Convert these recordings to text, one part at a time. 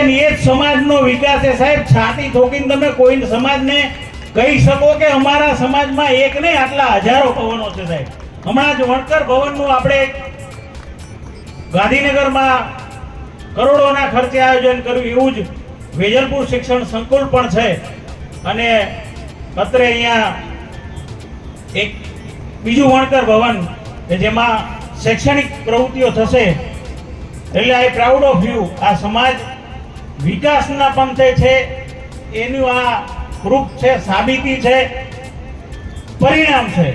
છે ને એ જ સમાજનો વિકાસ છે. સાહેબ, છાતી ઠોકીને તમે કોઈ સમાજને કહી શકો કે અમારા સમાજમાં એક નહીં, આટલા હજારો ભવનો છે સાહેબ. હમણાં જ વણકર ભવનનું આપણે ગાંધીનગરમાં કરોડોના ખર્ચે આયોજન કર્યું. એવું જ વેજલપુર શિક્ષણ સંકુલ પણ છે. અને અત્રે અહીંયા એક બીજું વણકર ભવન કે જેમાં શૈક્ષણિક પ્રવૃત્તિઓ થશે. એટલે આઈ પ્રાઉડ ઓફ યુ. આ સમાજ વિકાસના પંથે છે, એનું આ પ્રૂફ છે, સાબિતી છે, પરિણામ છે.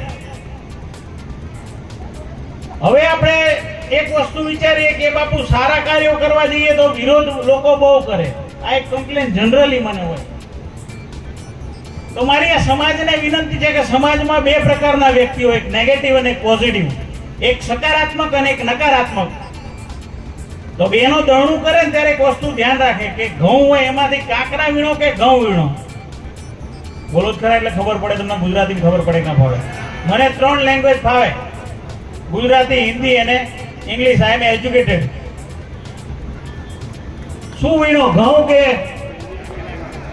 હવે આપણે એક વસ્તુ વિચારીએ કે બાપુ સારા કાર્યો કરવા જઈએ તો વિરોધ લોકો બહુ કરે. આ એક કમ્પ્લેન જનરલી મને હોય. તો મારી આ સમાજને વિનંતી છે કે સમાજમાં બે પ્રકારના વ્યક્તિઓ, એક નેગેટિવ અને એક પોઝિટિવ એક સકારાત્મક અને એક નકારાત્મક. તો બેનો દરણું કરે ને ત્યારે એક વસ્તુ ધ્યાન રાખે કે ઘઉં હોય એમાંથી કાકરા વીણો કે ઘઉં વીણો? બોલો જ ખરા એટલે ખબર પડે, તમને ગુજરાતી ખબર પડે કે ના ફાવે. મને ત્રણ લેંગ્વેજ ફાવે. ગુજરાતી, હિન્દી અને ઇંગ્લિશ આઈ એમ એજ્યુકેટેડ શું વીણો? ઘઉં કે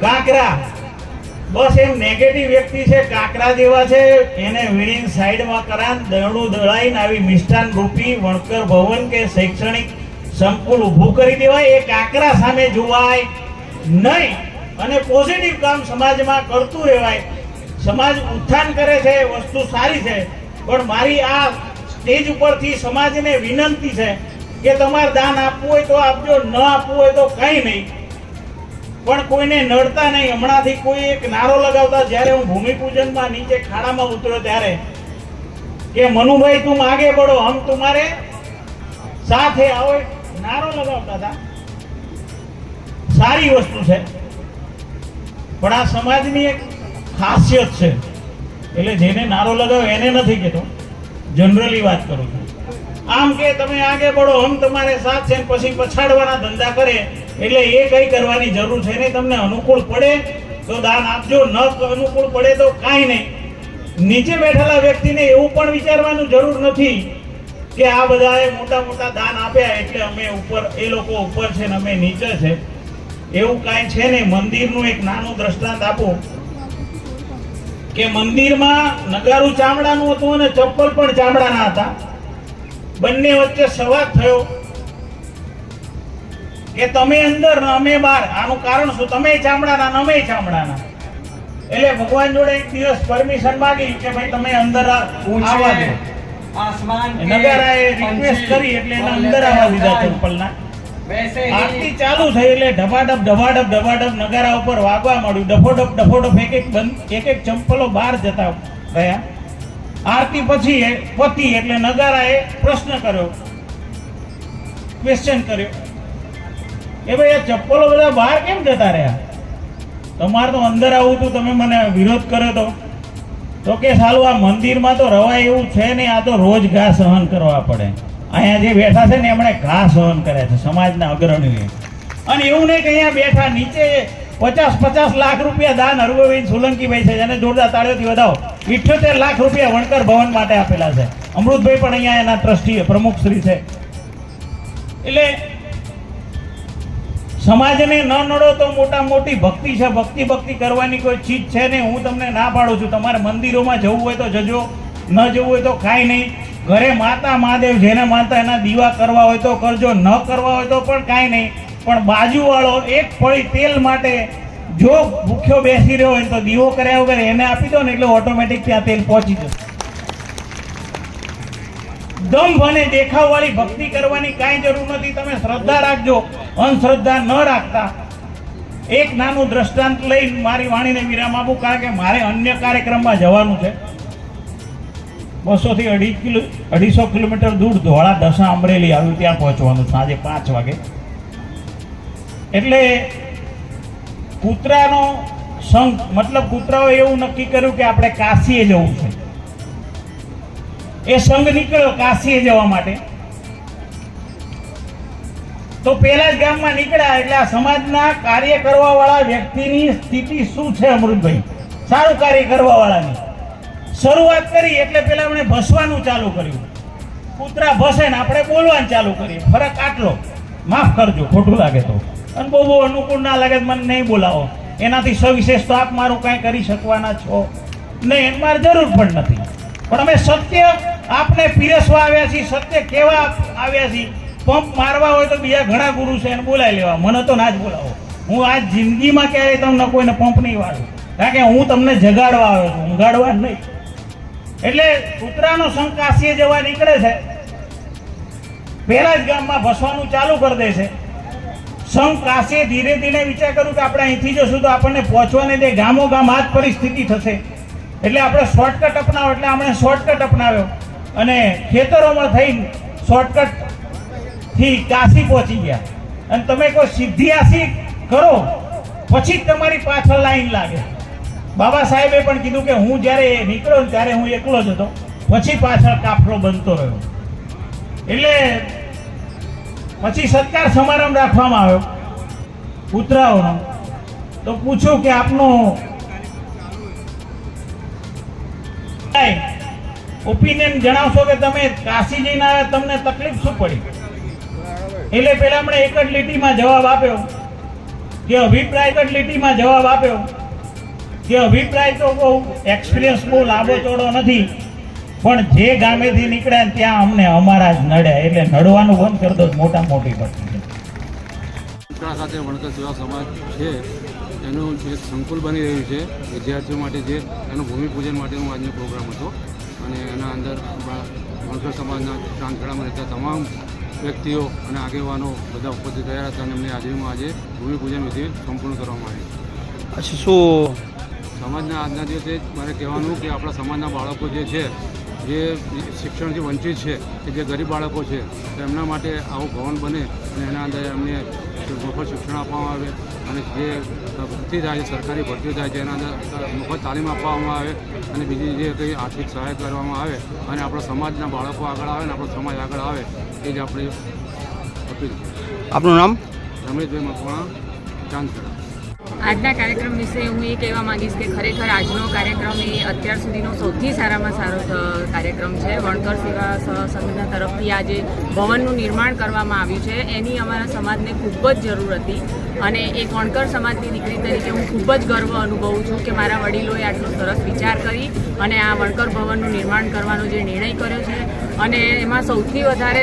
કાકરા? બસ એમ નેગેટિવ વ્યક્તિ છે, કાકરા જેવા છે. એને વીણીને સાઈડમાં કરાન દળનું દળાઈને આવી મિષ્ટાન રૂપી, વણકર, ભવન કે શૈક્ષણિક સંકુલ ઊભું કરી દેવાય એ કાકરા સામે જોવાય નહીં. અને પોઝિટિવ કામ સમાજમાં કરતું રહેવાય. સમાજ ઉત્થાન કરે છે વસ્તુ સારી છે. પણ મારી આ સ્ટેજ ઉપરથી સમાજને વિનંતી છે કે તમારે દાન આપવું હોય તો આપજો, ન આપવું હોય તો કંઈ નહીં. પણ કોઈને નડતા નહીં. હમણાંથી કોઈ એક નારો લગાવતા જ્યારે હું ભૂમિપૂજનમાં નીચે ખાડામાં ઉતર્યો ત્યારે કે, મનુભાઈ, તું આગે પડો. હમ તુમારે સાથે આવો. એક નારો લગાવતા હતા. સારી વસ્તુ છે. પણ આ સમાજની એક ખાસિયત છે. એટલે જેને નારો લગાવ્યો એને નથી કહેતો. જનરલી વાત કરું છું. આમ કે તમે આગે પડો, હમ તમારે સાથ છે પછી પછાડવાના ધંધા કરે, એટલે એ કઈ કરવાની જરૂર છે નહીં. તમને અનુકૂળ પડે તો દાન આપજો, ન અનુકૂળ પડે તો કાંઈ નહીં. નીચે બેઠેલા વ્યક્તિને એવું પણ વિચારવાનું જરૂર નથી કે આ બધાએ મોટા મોટા દાન આપ્યા એટલે અમે ઉપર એ લોકો ઉપર છે ને અમે નીચે છે. એવું કાંઈ છે નહીં. મંદિરનું એક નાનું દ્રષ્ટાંત આપો. કે મંદિરમાં નગારું ચામડાનું હતું અને ચપ્પલ પણ ચામડાના હતા. બંને વચ્ચે સંવાદ થયો. કે તમે અંદર ને અમે બહાર. આનું કારણ શું? તમે ચામડાના અમે ચામડાના. એટલે ભગવાન જોડે એક દિવસ પરમિશન માંગી કે ભાઈ તમે અંદર આવવા દો. आसमान के નગારાએ રિક્વેસ્ટ કરી એટલે એને અંદર આવવા દીધા ચપ્પલના वैसे આરતી ही ચાલુ થઈ એટલે ઢબાઢબ ઢબાઢબ ઢબાઢબ નગારા ઉપર વાગવા માંડ્યું ડફોડફ ડફોડફ એક એક બંધ એક એક ચંપલો બહાર જતા ગયા આરતી પછી એ પતી એટલે નગારાએ પ્રશ્ન કર્યો ક્વેશ્ચન કર્યો એ ભાઈ આ ચપ્પલો બધા બહાર કેમ જતા રહ્યા તમારે તો અંદર આવું હતું તમે મને વિરોધ કર્યો તો તો કે સાલું આ મંદિરમાં તો રવાય એવું છે નહીં આ તો રોજ ઘા સહન કરવા પડે. અહીંયા જે બેઠા છે ને, એમણે ઘા સહન કર્યા છે સમાજના અગ્રણીએ. અને એવું નહીં કે અહીંયા બેઠા નીચે પચાસ પચાસ લાખ રૂપિયા દાન હરગોવિંદ સોલંકીભાઈ છે, જેને જોરદાર તાળીઓથી વધાવો. ઇઠ્યોતેર લાખ રૂપિયા વણકર ભવન માટે આપેલા છે. અમૃતભાઈ પણ અહીંયા એના ટ્રસ્ટી પ્રમુખ શ્રી છે. એટલે સમાજને ન નડો તો મોટા મોટી ભક્તિ છે. ભક્તિ ભક્તિ કરવાની કોઈ ચીજ છે નહીં. હું તમને ના પાડું છું. તમારે મંદિરોમાં જવું હોય તો જજો. ન જવું હોય તો કાંઈ નહીં. ઘરે માતા મહાદેવ જેને માનતા એના દીવા કરવા હોય તો કરજો. ન કરવા હોય તો પણ કાંઈ નહીં. પણ બાજુવાળો એક ફળી તેલ માટે જો ભૂખ્યો બેસી રહ્યો હોય તો દીવો કર્યા વગર એને આપી દો ને એટલે ઓટોમેટિક ત્યાં તેલ પહોંચી જશે. દંભ અને દેખાવવાળી ભક્તિ કરવાની કાંઈ જરૂર નથી. તમે શ્રદ્ધા રાખજો. અંધશ્રદ્ધા ન રાખતા. એક નાનું દ્રષ્ટાંત લઈ મારી વાણીને વિરામ આપું, કારણ કે મારે અન્ય કાર્યક્રમમાં જવાનું છે. બસો થી અઢી કિલો, અઢીસો કિલોમીટર દૂર ધોળા દશા અમરેલી આવ્યું, ત્યાં પહોંચવાનું સાંજે પાંચ વાગે. એટલે કૂતરાનો સંઘ, મતલબ કૂતરાઓ એવું નક્કી કર્યું કે આપણે કાશીએ જવું છે. એ સંઘ નીકળ્યો કાશીએ જવા માટે. તો પેલા જ ગામમાં નીકળ્યા એટલે આ સમાજના કાર્ય કરવા વાળા વ્યક્તિની સ્થિતિ શું છે અમૃતભાઈ? સારું કાર્ય કરવા વાળાની શરૂઆત કરી એટલે પેલા એમણે ભસવાનું ચાલુ કર્યું. કૂતરા ભસે ને આપણે બોલવાનું ચાલુ કરીએ. ફરક આટલો. માફ કરજો, ખોટું લાગે તો. અને બહુ બહુ અનુકૂળ ના લાગે મને નહીં બોલાવો. એનાથી સવિશેષ તો આપ મારું કાંઈ કરી શકવાના છો. નહીં, મારે જરૂર પણ નથી. પણ અમે સત્ય આપને પીરસવા આવ્યા છીએ, સત્ય કેવા આવ્યા છીએ. પંપ મારવા હોય તો બીજા ઘણા ગુરુ છે, એને બોલાવી લેવા. મને તો ના જ બોલાવો. હું આ જિંદગીમાં ક્યારેય તમને કોઈને પંપ નહીં વાળું. કારણ કે હું તમને જગાડવા આવ્યો છું, ઊંઘાડવા નહીં. એટલે કૂતરાનો સંઘ જવા નીકળે છે. પહેલા જ ગામમાં ભસવાનું ચાલુ કરી દે છે. સંઘ ધીરે ધીરે વિચાર કરું કે આપણે અહીંથી જશું તો આપણને પહોંચવાને દે. ગામો ગામ આ જ પરિસ્થિતિ થશે. એટલે આપણે શોર્ટકટ અપનાવો, એટલે આપણે શોર્ટકટ અપનાવ્યો. અને ખેતરોમાં થઈ શોર્ટકટથી કાશી પહોંચી ગયા. અને તમે કોઈ સીધી આશી કરો, પછી જ તમારી પાછળ લાઈન લાગે. બાબા સાહેબે પણ કીધું કે હું જ્યારે નીકળ્યો ત્યારે હું એકલો જ હતો. પછી પાછળ કાફલો બનતો રહ્યો. એટલે પછી સત્કાર સમારંભ રાખવામાં આવ્યો. કૂતરાઓનો તો પૂછ્યું કે આપનો ઓપિનિયન જણાવશો કે તમે કાશી જઈને તમને તકલીફ શું પડી? એટલે પેલા આપણે એક જ લીટીમાં જવાબ આપ્યો. કે અભિપ્રાય જ લીટીમાં જવાબ આપ્યો. કે અભિપ્રાય તો બહુ એક્સપિરિયન્સ બહુ લાંબો ચોડો નથી. પણ જે ગામેથી નીકળ્યા ત્યાં અમને અમારા જ નડ્યા. એટલે નડવાનું બંધ કરી દો, મોટા મોટી વસ્તુ સાથે વણકર સેવા સમાજ છે. એનું જે સંકુલ બની રહ્યું છે વિદ્યાર્થીઓ માટે જે એનું ભૂમિપૂજન માટેનો આજનો પ્રોગ્રામ હતો. અને એના અંદર વણકર સમાજના ચાંદખેડામાં રહેતા તમામ વ્યક્તિઓ અને આગેવાનો બધા ઉપસ્થિત થયા હતા અને એમની હાજરીમાં આજે ભૂમિપૂજન વિધિ સંપૂર્ણ કરવામાં આવી. અચ્છા શું સમાજના આજના દિવસે મારે કહેવાનું કે આપણા સમાજના બાળકો જે છે જે શિક્ષણથી વંચિત છે કે જે ગરીબ બાળકો છે તો એમના માટે આવું ભવન બને અને એના અંદર એમને મફત શિક્ષણ આપવામાં આવે અને જે ભરતી થાય છે સરકારી ભરતી થાય છે એના અંદર મફત તાલીમ આપવામાં આવે અને બીજી જે કંઈ આર્થિક સહાય કરવામાં આવે અને આપણા સમાજના બાળકો આગળ આવે અને આપણો સમાજ આગળ આવે એ જ આપણી અપીલ છે. આપનું નામ? રમેશભાઈ મકવાણા ચાંદખેડા. આજના કાર્યક્રમ વિશે હું એ કહેવા માંગીશ કે ખરેખર આજનો કાર્યક્રમ એ અત્યાર સુધીનો સૌથી સારામાં સારો કાર્યક્રમ છે. વણકર સેવા સ- સંઘના તરફથી આજે ભવનનું નિર્માણ કરવામાં આવ્યું છે. એની અમારા સમાજને ખૂબ જ જરૂર હતી અને એક વણકર સમાજની દીકરી તરીકે હું ખૂબ જ ગર્વ અનુભવું છું કે મારા વડીલોએ આટલો સરસ વિચાર કરી અને આ વણકર ભવનનું નિર્માણ કરવાનો જે નિર્ણય કર્યો છે. અને એમાં સૌથી વધારે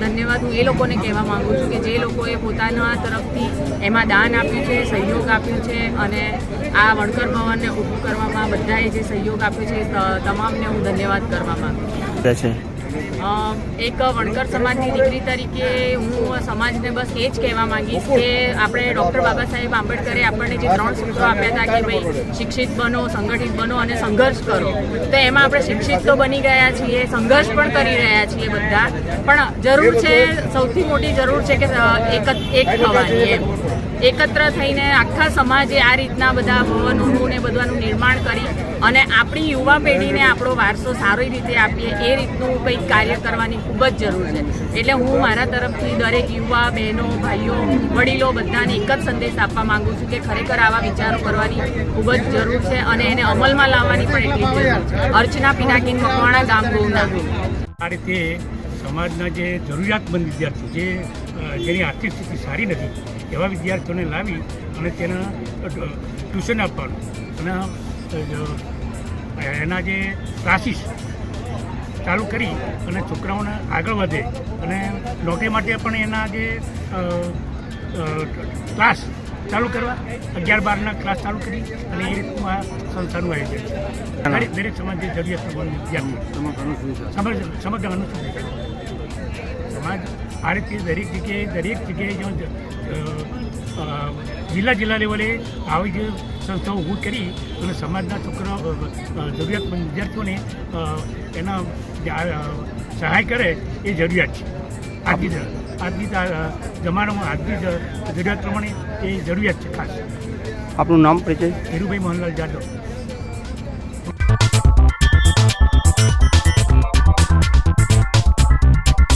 ધન્યવાદ હું એ લોકોને કહેવા માગું છું કે જે લોકોએ પોતાના તરફથી એમાં દાન આપ્યું છે, સહયોગ આપ્યું છે અને આ વણકર ભવનને ઊભું કરવામાં બધાએ જે સહયોગ આપ્યો છે તમામને હું ધન્યવાદ કરવા માગું છું. એક વણકર સમાજની દીકરી તરીકે હું સમાજને બસ એ જ કહેવા માંગીશ કે આપણે ડૉક્ટર બાબા સાહેબ આંબેડકરે આપણને જે ત્રણ સૂત્રો આપ્યા હતા કે ભાઈ શિક્ષિત બનો, સંગઠિત બનો અને સંઘર્ષ કરો, તો એમાં આપણે શિક્ષિત તો બની ગયા છીએ, સંઘર્ષ પણ કરી રહ્યા છીએ બધા, પણ જરૂર છે, સૌથી મોટી જરૂર છે કે એક એક થવાની એમ. એકત્ર થઈને આખા સમાજે આ રીતના બધા ભવનોનું ને બધાનું નિર્માણ કરી અને આપણી યુવા પેઢીને આપણો વારસો સારી રીતે આપીએ, એ રીતનું કંઈક કાર્ય કરવાની ખૂબ જ જરૂર છે. એટલે હું મારા તરફથી દરેક યુવા, બહેનો, ભાઈઓ, વડીલો બધાને એક જ સંદેશ આપવા માગું છું કે ખરેખર આવા વિચારો કરવાની ખૂબ જ જરૂર છે અને એને અમલમાં લાવવાની પણ એટલી જરૂર છે. અર્ચના પિનાકીન મકવાણા ગામ ગોવના. આ રીતે સમાજના જે જરૂરિયાતમંદ વિદ્યાર્થી જે જેની આર્થિક સ્થિતિ સારી નથી એવા વિદ્યાર્થીઓને લાવી અને તેના ટ્યુશન આપવાનું. અને એના જે ક્લાસીસ ચાલુ કરી અને છોકરાઓને આગળ વધે. અને નોકરી માટે પણ એના જે ક્લાસ ચાલુ કરવા અગિયાર બારના ક્લાસ ચાલુ કરી અને એ રીતનું આ સંસ્થાનું આયોજન છે. દરેક દરેક સમાજ જે જરૂરિયાતમંદ વિદ્યાર્થીઓ. તમામ ઘણું શું છે. સમજ સમગ્ર અનુસૂચિત સમાજ આ રીતે દરેક જગ્યાએ દરેક જગ્યાએ જો જિલ્લા જિલ્લા લેવલે આવી જે સંસ્થાઓ ઊભી કરી અને સમાજના અ, જરૂરિયાતમંદ વિદ્યાર્થીઓને એના સહાય કરે એ જરૂરિયાત છે. આજની આજની જમાનામાં આજની જરૂરિયાત પ્રમાણે એ જરૂરિયાત છે ખાસ. આપનું નામ પરિચય? ધીરુભાઈ મોહનલાલ જાદવ.